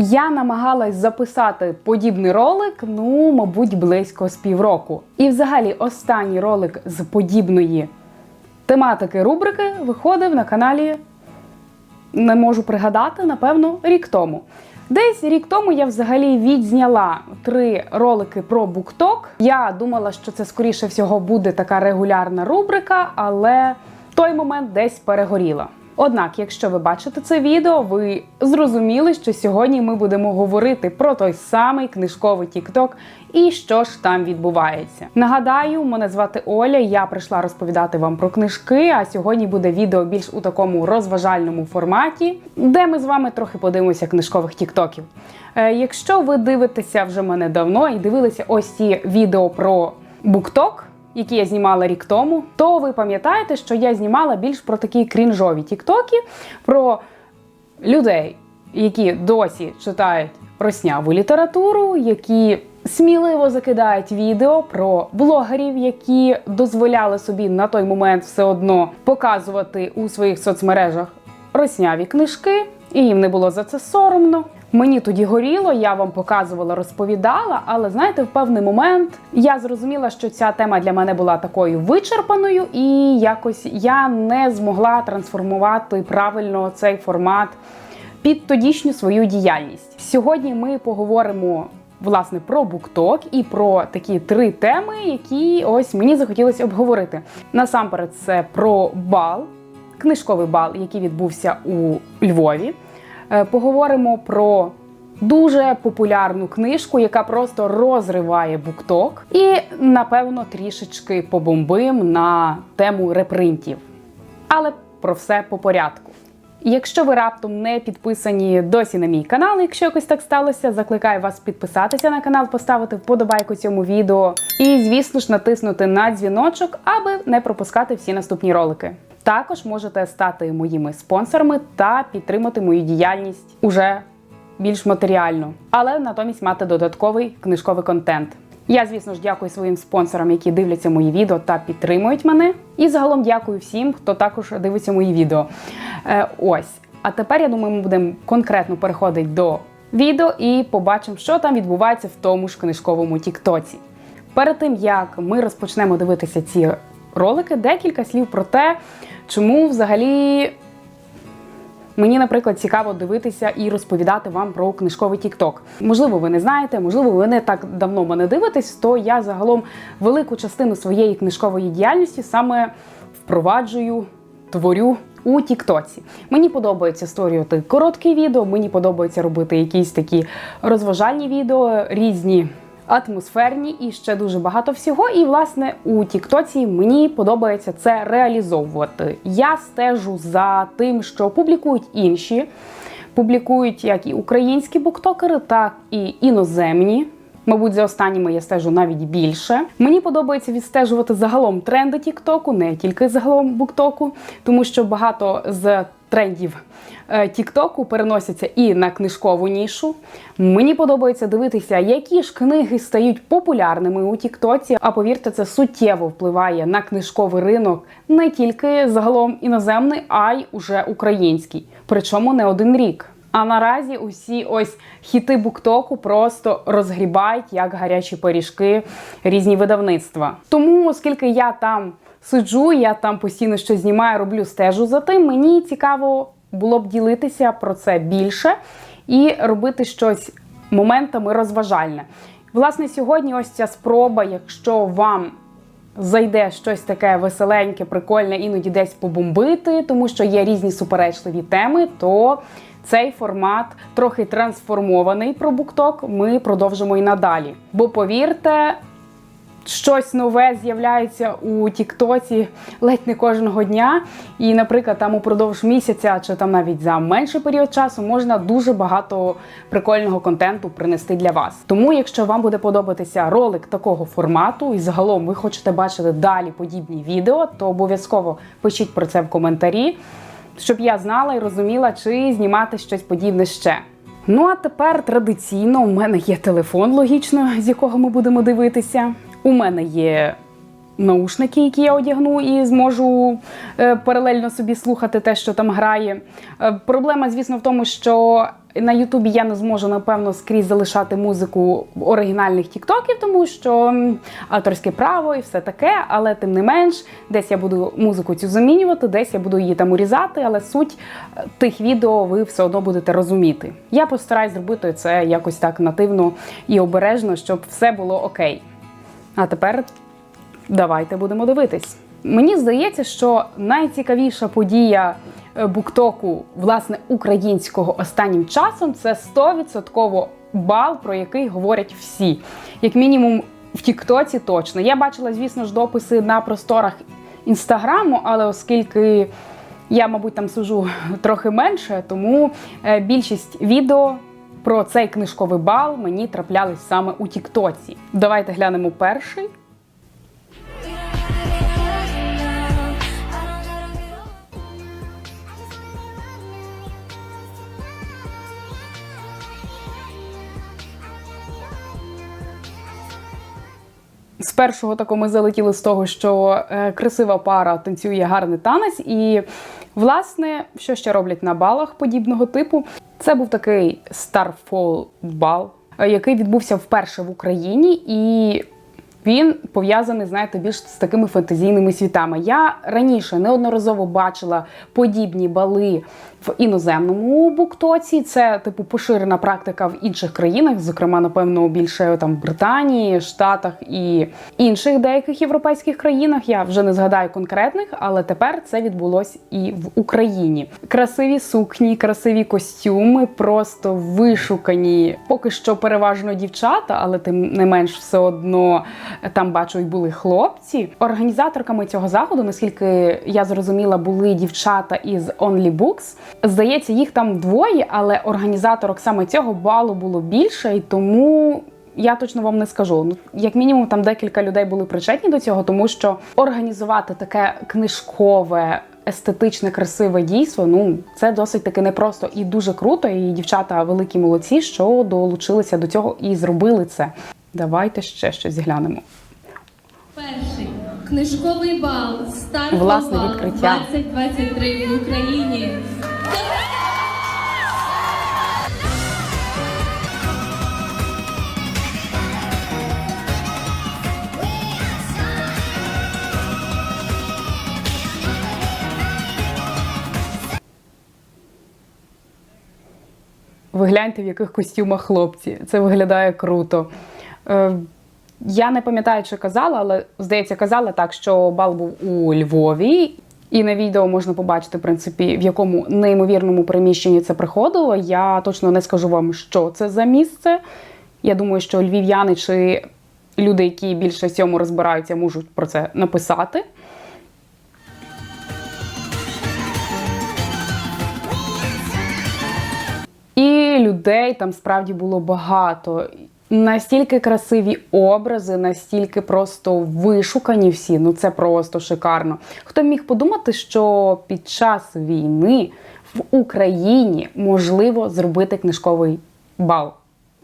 Я намагалась записати подібний ролик, ну, мабуть, близько з півроку. І взагалі останній ролик з подібної тематики рубрики виходив на каналі, не можу пригадати, напевно, рік тому. Десь рік тому я взагалі відзняла три ролики про букток. Я думала, що це скоріше всього буде така регулярна рубрика, але той момент десь перегоріла. Однак, якщо ви бачите це відео, ви зрозуміли, що сьогодні ми будемо говорити про той самий книжковий TikTok і що ж там відбувається. Нагадаю, мене звати Оля. Я прийшла розповідати вам про книжки. А сьогодні буде відео більш у такому розважальному форматі, де ми з вами трохи подивимося книжкових тіктоків. Е, якщо ви дивитеся вже мене давно і дивилися ось ці відео про букток, які я знімала рік тому, то ви пам'ятаєте, що я знімала більш про такі крінжові тіктоки, про людей, які досі читають росняву літературу, які сміливо закидають відео про блогерів, які дозволяли собі на той момент все одно показувати у своїх соцмережах росняві книжки, і їм не було за це соромно. Мені тоді горіло, я вам показувала, розповідала, але знаєте, в певний момент я зрозуміла, що ця тема для мене була такою вичерпаною, і якось я не змогла трансформувати правильно цей формат під тодішню свою діяльність. Сьогодні ми поговоримо. Власне, про букток і про такі три теми, які ось мені захотілося обговорити. Насамперед, це про бал, книжковий бал, який відбувся у Львові. Е, Поговоримо про дуже популярну книжку, яка просто розриває букток. І, напевно, трішечки побомбим на тему репринтів. Але про все по порядку. Якщо ви раптом не підписані досі на мій канал, якщо якось так сталося, закликаю вас підписатися на канал, поставити вподобайку цьому відео і, звісно ж, натиснути на дзвіночок, аби не пропускати всі наступні ролики. Також можете стати моїми спонсорами та підтримати мою діяльність уже більш матеріально, але натомість мати додатковий книжковий контент. Я, звісно ж, дякую своїм спонсорам, які дивляться мої відео та підтримують мене. І загалом дякую всім, хто також дивиться мої відео. Е, ось. А тепер я думаю, ми будемо конкретно переходити до відео і побачимо, що там відбувається в тому ж книжковому Тіктоці. Перед тим як ми розпочнемо дивитися ці ролики, декілька слів про те, чому взагалі Мені, наприклад, цікаво дивитися і розповідати вам про книжковий Тікток. Можливо, ви не знаєте, можливо, ви не так давно мене дивитесь, то я загалом велику частину своєї книжкової діяльності саме впроваджую, творю у Тіктоці. Мені подобається створювати короткі відео, мені подобається робити якісь такі розважальні відео, різні атмосферні і ще дуже багато всього. І, власне, у Тіктоці мені подобається це реалізовувати. Я стежу за тим, що публікують інші. Публікують як і українські буктокери, так і іноземні. Мабуть, за останніми я стежу навіть більше. Мені подобається відстежувати загалом тренди Тіктоку, не тільки загалом буктоку, тому що багато з трендів е, Тіктоку переносяться і на книжкову нішу. Мені подобається дивитися, які ж книги стають популярними у Тіктоці. А повірте, це суттєво впливає на книжковий ринок не тільки загалом іноземний, а й уже український. Причому не один рік. А наразі усі ось хіти буктоку просто розгрібають як гарячі пиріжки різні видавництва. Тому, оскільки я там сиджу, я там постійно щось знімаю, роблю стежу за тим, мені цікаво було б ділитися про це більше і робити щось моментами розважальне. Власне, сьогодні ось ця спроба, якщо вам зайде щось таке веселеньке, прикольне, іноді десь побомбити, тому що є різні суперечливі теми, то цей формат трохи трансформований про букток. Ми продовжимо і надалі. Бо повірте, щось нове з'являється у Тіктоці ледь не кожного дня. І, наприклад, там упродовж місяця чи там навіть за менший період часу можна дуже багато прикольного контенту принести для вас. Тому, якщо вам буде подобатися ролик такого формату, і загалом ви хочете бачити далі подібні відео, то обов'язково пишіть про це в коментарі, щоб я знала і розуміла, чи знімати щось подібне ще. Ну а тепер традиційно у мене є телефон, логічно, з якого ми будемо дивитися. У мене є наушники, які я одягну, і зможу е, паралельно собі слухати те, що там грає. Е, проблема, звісно, в тому, що на Ютубі я не зможу напевно скрізь залишати музику оригінальних тіктоків, тому що авторське право і все таке. Але тим не менш, десь я буду музику цю замінювати, десь я буду її там урізати. Але суть е, тих відео ви все одно будете розуміти. Я постараюсь зробити це якось так нативно і обережно, щоб все було окей. А тепер давайте будемо дивитись. Мені здається, що найцікавіша подія буктоку, власне, українського останнім часом це 100% бал, про який говорять всі. Як мінімум в Тіктоці точно. Я бачила, звісно ж, дописи на просторах інстаграму, але оскільки я, мабуть, там сижу трохи менше, тому е, більшість відео про цей книжковий бал мені траплялись саме у Тіктоці. Давайте глянемо перший. З першого тако ми залетіли з того, що е, красива пара танцює гарний танець. І, власне, що ще роблять на балах подібного типу? Це був такий Starfall бал, е, який відбувся вперше в Україні, і він пов'язаний, знаєте, більш з такими фантазійними світами. Я раніше неодноразово бачила подібні бали в іноземному буктоці. Це типу поширена практика в інших країнах, зокрема, напевно, більше там Британії, Штатах і інших деяких європейських країнах. Я вже не згадаю конкретних, але тепер це відбулось і в Україні. Красиві сукні, красиві костюми, просто вишукані. Поки що переважно дівчата, але тим не менш все одно там бачу, і були хлопці. Організаторками цього заходу, наскільки я зрозуміла, були дівчата із Only. Здається, їх там двоє, але організаторок саме цього балу було більше, і тому. Я точно вам не скажу. Ну, як мінімум, там декілька людей були причетні до цього, тому що організувати таке книжкове, естетичне, красиве дійство, ну це досить таки непросто і дуже круто. І дівчата великі молодці, що долучилися до цього і зробили це. Давайте ще щось глянемо. Перший книжковий бал Стар Власне бал відкриття. 2023 в Україні. Ви гляньте, в яких костюмах хлопці. Це виглядає круто. Е, я не пам'ятаю, чи казала, але здається, казала так, що бал був у Львові. І на відео можна побачити, в принципі, в якому неймовірному приміщенні це приходило. Я точно не скажу вам, що це за місце. Я думаю, що львів'яни чи люди, які більше в цьому розбираються, можуть про це написати. І людей там справді було багато. Настільки красиві образи, настільки просто вишукані всі. Ну це просто шикарно. Хто міг подумати, що під час війни в Україні можливо зробити книжковий бал?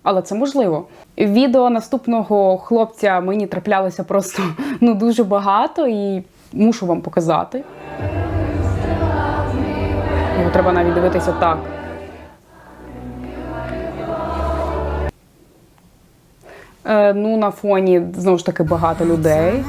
Але це можливо. Відео наступного хлопця мені траплялося просто ну дуже багато, і мушу вам показати. Його треба навіть дивитися так. Е, ну, на фоні знову ж таки багато людей.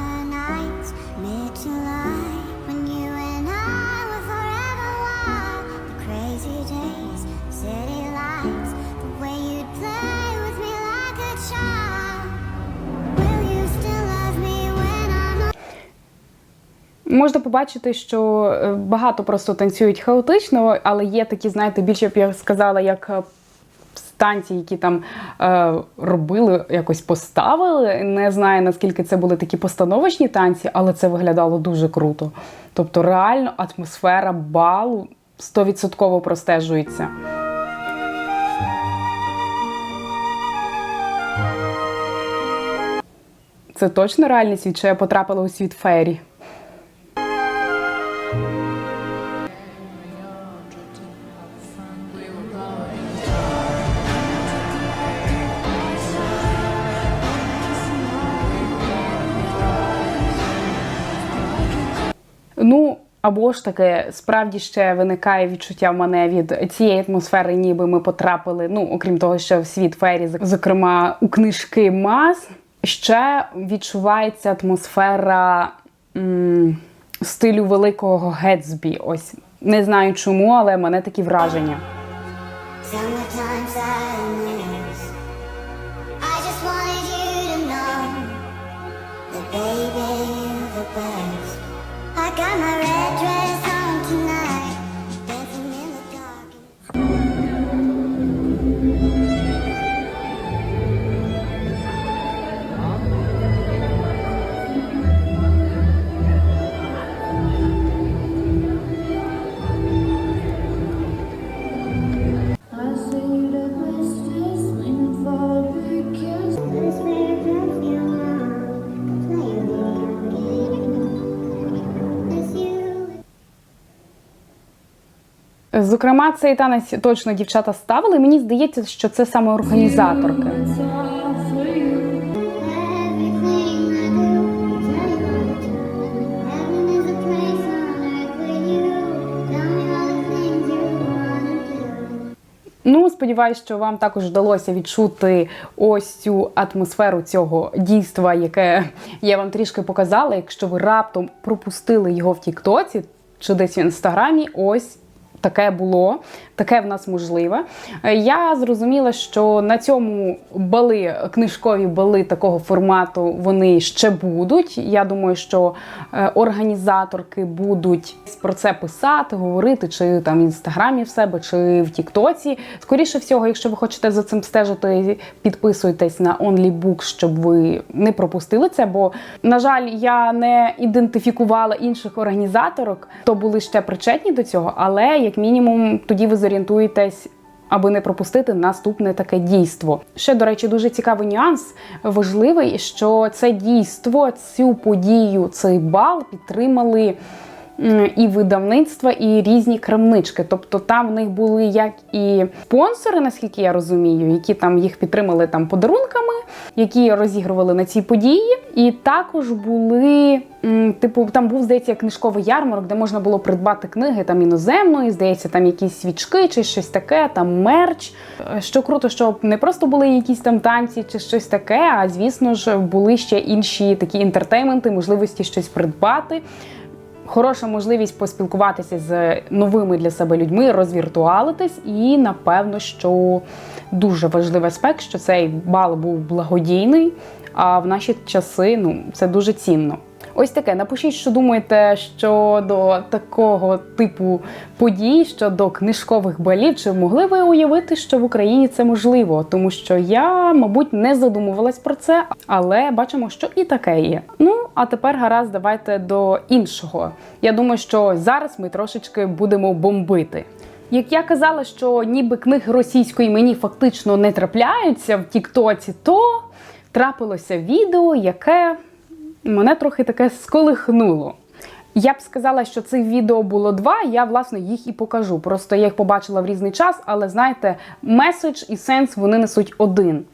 Можна побачити, що е, багато просто танцюють хаотично, але є такі, знаєте, більше б я сказала, як станції, які там е, робили, якось поставили. Не знаю, наскільки це були такі постановочні танці, але це виглядало дуже круто. Тобто, реально атмосфера балу 100% простежується. Це точно реальний світ, чи я потрапила у світ фері? Або ж таки справді ще виникає відчуття в мене від цієї атмосфери, ніби ми потрапили, ну окрім того, що в світ фері, зокрема у книжки Маз, ще відчувається атмосфера м, стилю великого Гетсбі. Ось не знаю чому, але мене такі враження. Зокрема, цей танець точно дівчата ставили. Мені здається, що це саме організаторки. Ну, сподіваюся, що вам також вдалося відчути ось цю атмосферу цього дійства, яке я вам трішки показала. Якщо ви раптом пропустили його в Тіктоці чи десь в інстаграмі, ось. Таке було, таке в нас можливе. Е, Я зрозуміла, що на цьому бали, книжкові бали такого формату вони ще будуть. Я думаю, що е, організаторки будуть про це писати, говорити, чи там в інстаграмі в себе, чи в Тіктоці. Скоріше всього, якщо ви хочете за цим стежити, підписуйтесь на OnlyBook, щоб ви не пропустили це. Бо, на жаль, я не ідентифікувала інших організаторок, хто були ще причетні до цього, але як мінімум тоді ви зорієнтуєтесь. Аби не пропустити наступне таке дійство. Ще, до речі, дуже цікавий нюанс важливий, що це дійство, цю подію, цей бал підтримали і видавництва, і різні крамнички. Тобто там в них були як і спонсори, наскільки я розумію, які там їх підтримали там подарунками, які розігрували на цій події. І також були, типу, там був, здається, книжковий ярмарок, де можна було придбати книги там іноземної, здається, там якісь свічки чи щось таке, там мерч. Що круто, що не просто були якісь там танці чи щось таке, а звісно ж були ще інші такі інтертейменти, можливості щось придбати. Хороша можливість поспілкуватися з новими для себе людьми, розвіртуалитись, і напевно, що дуже важливий аспект, що цей бал був благодійний. А в наші часи ну це дуже цінно. Ось таке. Напишіть, що думаєте щодо такого типу подій, щодо книжкових балів. Чи могли ви уявити, що в Україні це можливо? Тому що я, мабуть, не задумувалась про це, але бачимо, що і таке є. Ну а тепер гаразд, давайте до іншого. Я думаю, що зараз ми трошечки будемо бомбити. Як я казала, що ніби книги російської мені фактично не трапляються в Тіктоці, то трапилося відео, яке мене трохи таке сколихнуло. Я б сказала, що цих відео було два, я власне їх і покажу. Просто я їх побачила в різний час, але знаєте, меседж і сенс вони несуть один.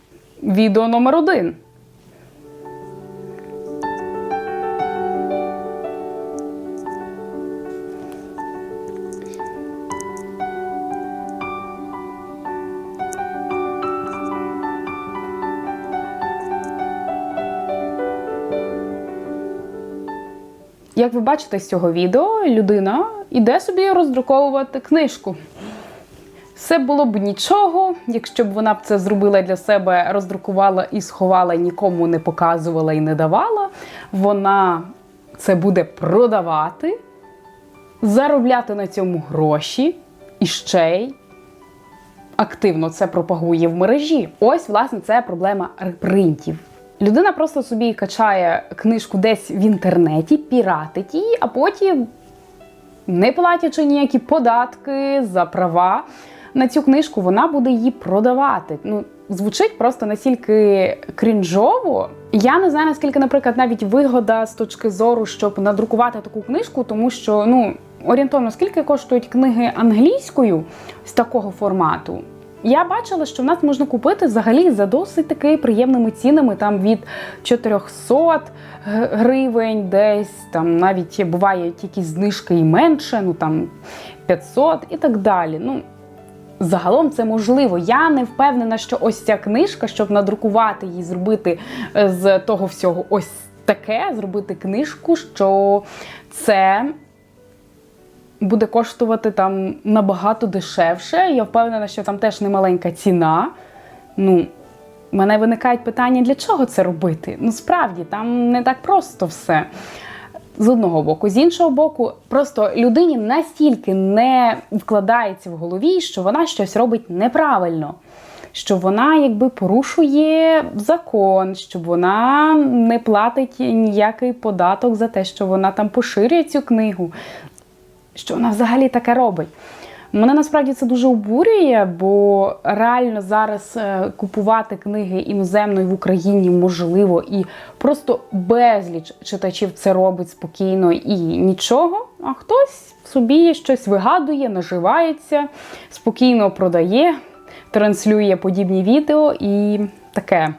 Відео номер один. Як ви бачите з цього відео, людина іде собі роздруковувати книжку. Все було б нічого, якщо б вона б це зробила для себе, роздрукувала і сховала, нікому не показувала і не давала. Вона це буде продавати, заробляти на цьому гроші і ще й активно це пропагує в мережі. Ось, власне, це проблема репринтів. Людина просто собі качає книжку десь в інтернеті, піратить її, а потім, не платячи ніякі податки за права на цю книжку, вона буде її продавати. Ну, звучить просто настільки крінжово. Я не знаю, наскільки, наприклад, навіть вигода з точки зору, щоб надрукувати таку книжку, тому що ну орієнтовно скільки коштують книги англійською з такого формату. Я бачила, що в нас можна купити взагалі за досить таки приємними цінами, там від 400 гривень, десь там навіть бувають якісь знижки і менше, ну там 500 і так далі. Ну, Загалом це можливо. Я не впевнена, що ось ця книжка, щоб надрукувати її, зробити е, з того всього ось таке, зробити книжку, що це буде коштувати там набагато дешевше. Я впевнена, що там теж немаленька ціна. Ну, в мене виникають питання, для чого це робити? Ну, справді, там не так просто все. З одного боку, з іншого боку, просто людині настільки не вкладається в голові, що вона щось робить неправильно. Що вона якби порушує закон, що вона не платить ніякий податок за те, що вона там поширює цю книгу, що вона взагалі таке робить. Мене насправді це дуже обурює, бо реально зараз е, купувати книги іноземної в Україні можливо, і просто безліч читачів це робить спокійно і нічого. А хтось собі щось вигадує, наживається, спокійно продає, транслює подібні відео і таке.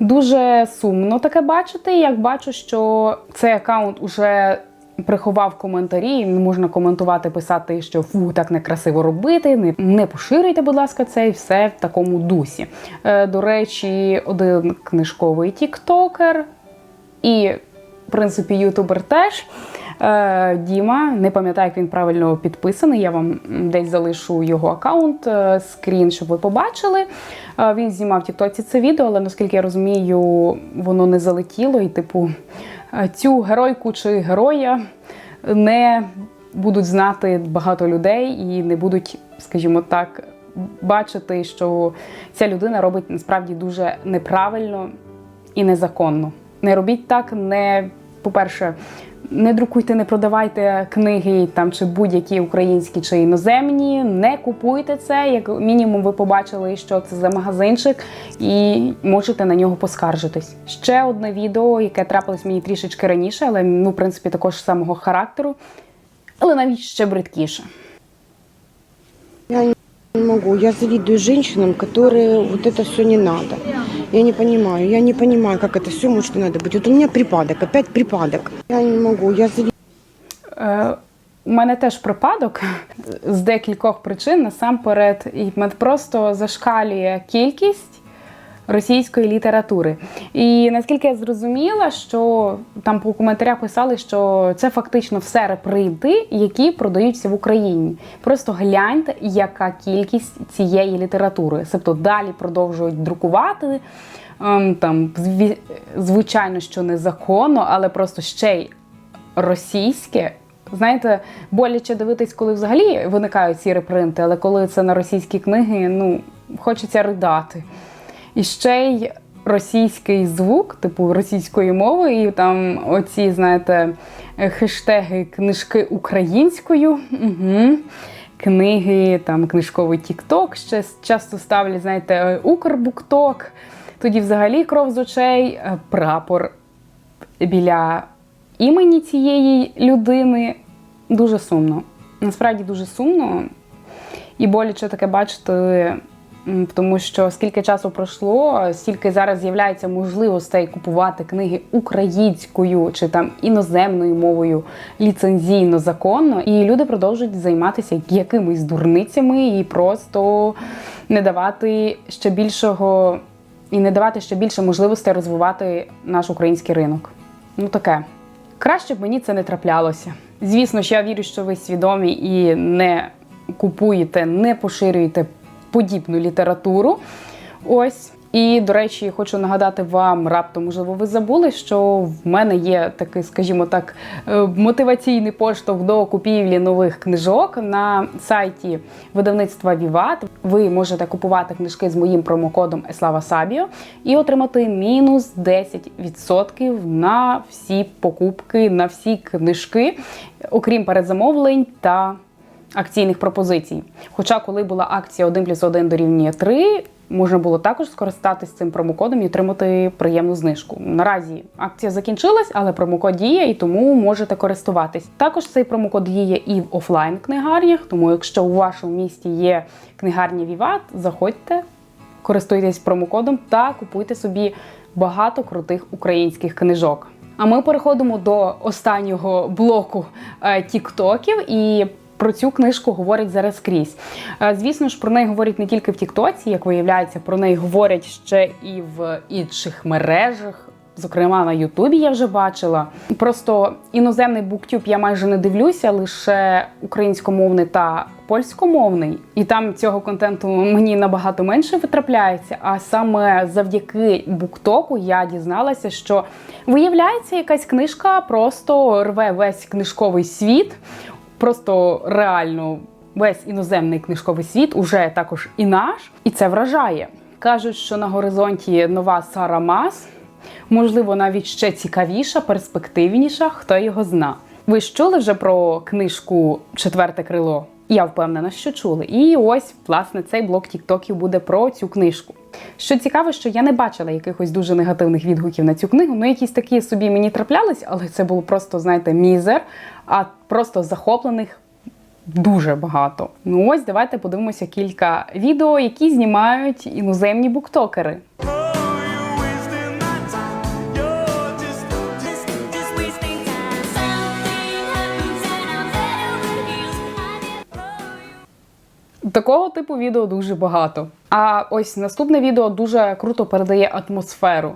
Дуже сумно таке бачити. Як бачу, що цей аккаунт уже приховав коментарі, не можна коментувати, писати, що фу, так некрасиво робити, не, не поширюйте, будь ласка, це і все в такому дусі. Е, до речі, один книжковий тіктокер і, в принципі, ютубер теж. Е, Діма, не пам'ятаю, як він правильно підписаний. Я вам десь залишу його аккаунт, е, скрін, щоб ви побачили. Е, Він знімав в Тіктоці це відео, але наскільки я розумію, воно не залетіло. І, типу, цю геройку чи героя не будуть знати багато людей і не будуть, скажімо так, бачити, що ця людина робить насправді дуже неправильно і незаконно. Не робіть так, не по-перше, не друкуйте, не продавайте книги там чи будь-які українські чи іноземні. Не купуйте це. Як мінімум, ви побачили, що це за магазинчик, і можете на нього поскаржитись. Ще одне відео, яке трапилось мені трішечки раніше, але ну, в принципі, також самого характеру, але навіть ще бридкіше. Я не могу. Я завидую женщинам, которые вот это все не надо. Я не понимаю. Я не понимаю, как это все может не надо быть. Вот у меня припадок, опять припадок. Я не могу. Я завидую. Е, У мене теж припадок з декількох причин. Насамперед, і в мене просто зашкалює кількість російської літератури. І наскільки я зрозуміла, що там по коментарях писали, що це фактично все репринти, які продаються в Україні. Просто гляньте, яка кількість цієї літератури. Тобто далі продовжують друкувати. ем, Там, звичайно, що незаконно, але просто ще й російське. Знаєте, боляче дивитись, коли взагалі виникають ці репринти, але коли це на російські книги, ну хочеться ридати. І ще й російський звук, типу російської мови, і там оці, знаєте, хештеги книжки українською. Угу. Книги, там книжковий тікток ще часто ставлять, знаєте, Укрбукток. Тоді взагалі кров з очей, е, прапор біля імені цієї людини. Дуже сумно. Насправді дуже сумно. І боляче таке бачити, тому що скільки часу пройшло, стільки зараз з'являється можливостей купувати книги українською чи там іноземною мовою ліцензійно законно, і люди продовжують займатися якимись дурницями і просто не давати ще більшого і не давати ще більше можливостей розвивати наш український ринок. Ну таке. Краще б мені це не траплялося. Звісно ж, я вірю, що ви свідомі і не купуєте, не поширюєте подібну літературу. Ось. І, до речі, хочу нагадати вам, раптом, можливо, ви забули, що в мене є такий, скажімо так, е, мотиваційний поштовх до купівлі нових книжок на сайті видавництва Віват. Ви можете купувати книжки з моїм промокодом Еслава Сабіо і отримати мінус 10% на всі покупки, на всі книжки, окрім передзамовлень та акційних пропозицій. Хоча, коли була акція 1 плюс 1 дорівнює 3, можна було також скористатись цим промокодом і отримати приємну знижку. Наразі акція закінчилась, але промокод діє і тому можете користуватись. Також цей промокод діє і в офлайн книгарнях, тому якщо у вашому місті є книгарня Віват, заходьте, користуйтесь промокодом та купуйте собі багато крутих українських книжок. А ми переходимо до останнього блоку е, тіктоків і. Про цю книжку говорять зараз скрізь. Е, Звісно ж, про неї говорять не тільки в Тіктоці, як виявляється, про неї говорять ще і в інших мережах. Зокрема, на Ютубі я вже бачила. Просто іноземний буктюб я майже не дивлюся, лише українськомовний та польськомовний. І там цього контенту мені набагато менше витрапляється. А саме завдяки буктоку я дізналася, що виявляється, якась книжка просто рве весь книжковий світ просто реально весь іноземний книжковий світ, уже також і наш, і це вражає. Кажуть, що на горизонті нова Сара Мас, можливо, навіть ще цікавіша, перспективніша, хто його зна. Ви ж чули вже про книжку Четверте крило? Я впевнена, що чули. І ось, власне, цей блок Тіктоків буде про цю книжку. Що цікаво, що я не бачила якихось дуже негативних відгуків на цю книгу. Ну, якісь такі собі мені траплялись, але це було просто, знаєте, мізер, а просто захоплених дуже багато. Ну ось давайте подивимося кілька відео, які знімають іноземні буктокери. Такого типу відео дуже багато. А ось наступне відео дуже круто передає атмосферу.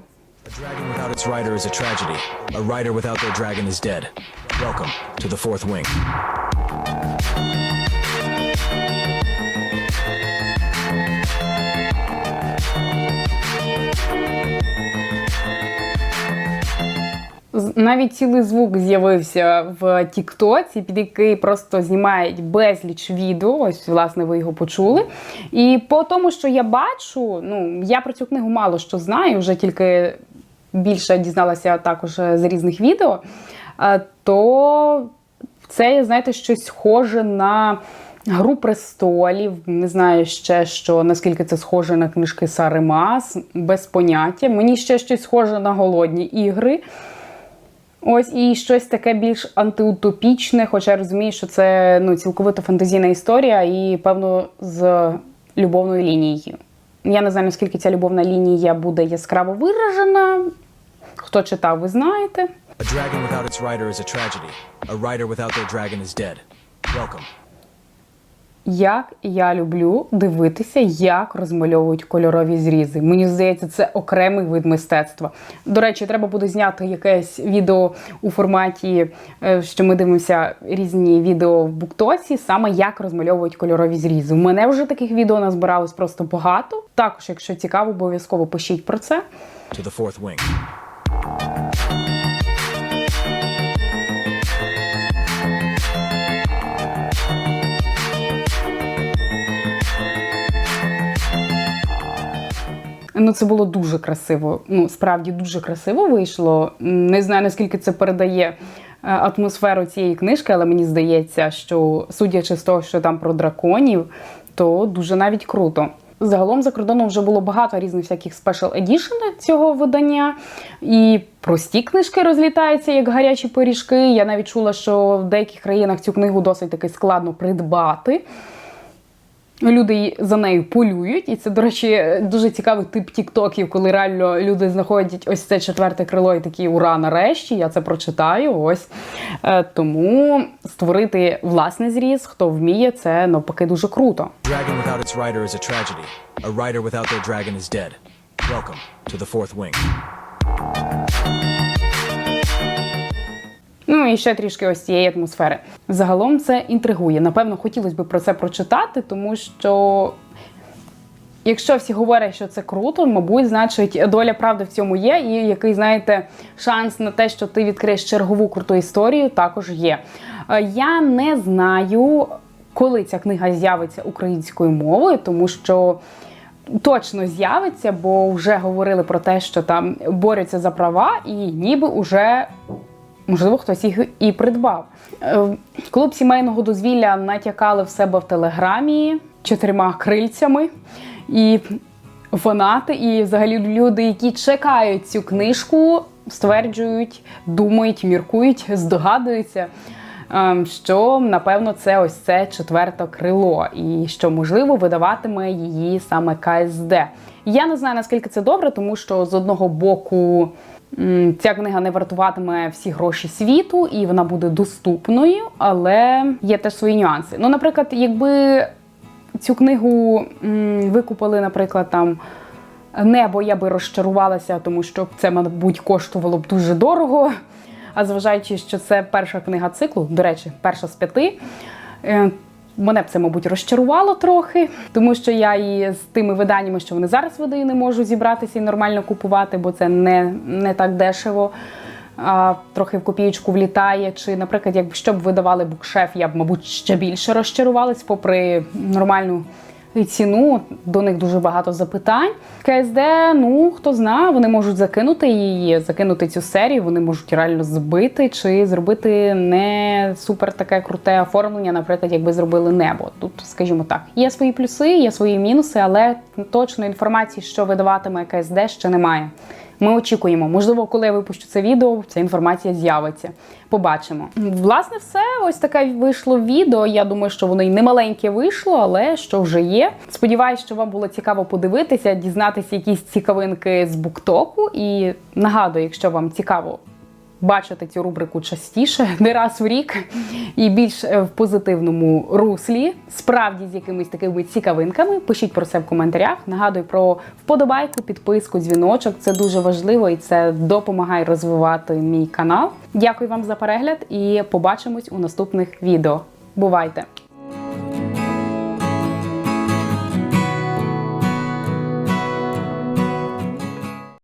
Rider without their dragon is dead. Welcome to the fourth wing. Навіть цілий звук з'явився в Тіктоці, під який просто знімають безліч відео. Ось, власне, ви його почули. І по тому, що я бачу, ну я про цю книгу мало що знаю, вже тільки більше дізналася також з різних відео. е, То це, знаєте, щось схоже на Гру престолів. Не знаю ще, що наскільки це схоже на книжки Сари Мас, без поняття. Мені ще щось схоже на голодні ігри. Ось і щось таке більш антиутопічне, хоча я розумію, що це ну, цілковито фантазійна історія і, певно, з любовною лінією. Я не знаю, наскільки ця любовна лінія буде яскраво виражена. Хто читав, ви знаєте. A dragon without its rider is a tragedy. A rider without their dragon is dead. Welcome. Як я люблю дивитися, як розмальовують кольорові зрізи. Мені здається, це окремий вид мистецтва. До речі, треба буде зняти якесь відео у форматі, е, що ми дивимося різні відео в Буктосі, саме як розмальовують кольорові зрізи. У мене вже таких відео назбиралось просто багато. Також, якщо цікаво, обов'язково пишіть про це. To the fourth wing. Ну, це було дуже красиво. Ну, справді дуже красиво вийшло. Не знаю, наскільки це передає е, атмосферу цієї книжки, але мені здається, що судячи з того, що там про драконів, то дуже навіть круто. Загалом за кордоном вже було багато різних всяких спешл едішн цього видання. І прості книжки розлітаються як гарячі пиріжки. Я навіть чула, що в деяких країнах цю книгу досить таки складно придбати. Люди за нею полюють, і це, до речі, дуже цікавий тип тіктоків, коли реально люди знаходять ось це четверте крило і такі ура, нарешті, я це прочитаю. Ось Е, тому створити власний зріз, хто вміє, це навпаки дуже круто. Dragon without its rider is a tragedy. A rider without their dragon is dead. Welcome to the fourth wing. І ще трішки ось цієї атмосфери. Загалом це інтригує. Напевно, хотілося б про це прочитати, тому що. Якщо всі говорять, що це круто, мабуть, значить доля правди в цьому є, і який, знаєте, шанс на те, що ти відкриєш чергову круту історію, також є. Е, Я не знаю, коли ця книга з'явиться українською мовою, тому що точно з'явиться, бо вже говорили про те, що там борються за права, і ніби уже Можливо, хтось їх і придбав. Е, Клуб сімейного дозвілля натякали в себе в телеграмі чотирма крильцями. І фанати і взагалі люди, які чекають цю книжку, стверджують, думають, міркують, здогадуються. ем, Що напевно це ось це четверте крило, і що можливо видаватиме її саме КСД. Я не знаю наскільки це добре, тому що з одного боку ця книга не вартуватиме всі гроші світу, і вона буде доступною, але є теж свої нюанси. Ну, наприклад, якби цю книгу викупили, наприклад, там. Небо я би розчарувалася, тому що це, мабуть, коштувало б дуже дорого. А зважаючи, що це перша книга циклу, до речі, перша з п'яти, е, мене б це, мабуть, розчарувало трохи, тому що я і з тими виданнями, що вони зараз видають, не можу зібратися і нормально купувати, бо це не, не так дешево. А, трохи в копієчку влітає. Чи, наприклад, якщо б видавали букшеф, я б, мабуть, ще більше розчарувалась, попри нормальну ціну. До них дуже багато запитань. КСД, ну хто знає, вони можуть закинути її, закинути цю серію, вони можуть реально збити чи зробити не супер таке круте оформлення, наприклад, якби зробили небо. Тут, скажімо так, є свої плюси, є свої мінуси, але точної інформації, що видаватиме КСД, ще немає. Ми очікуємо. Можливо, коли я випущу це відео, ця інформація з'явиться. Побачимо. Власне, все. Ось таке вийшло відео. Я думаю, що воно й не маленьке вийшло, але що вже є. Сподіваюсь, що вам було цікаво подивитися, дізнатися якісь цікавинки з буктоку. І нагадую, якщо вам цікаво. Бачити цю рубрику частіше, не раз в рік, і більш е, в позитивному руслі, справді з якимись такими цікавинками. Пишіть про це в коментарях. Нагадую про вподобайку, підписку, дзвіночок. Це дуже важливо і це допомагає розвивати мій канал. Дякую вам за перегляд і побачимось у наступних відео. Бувайте!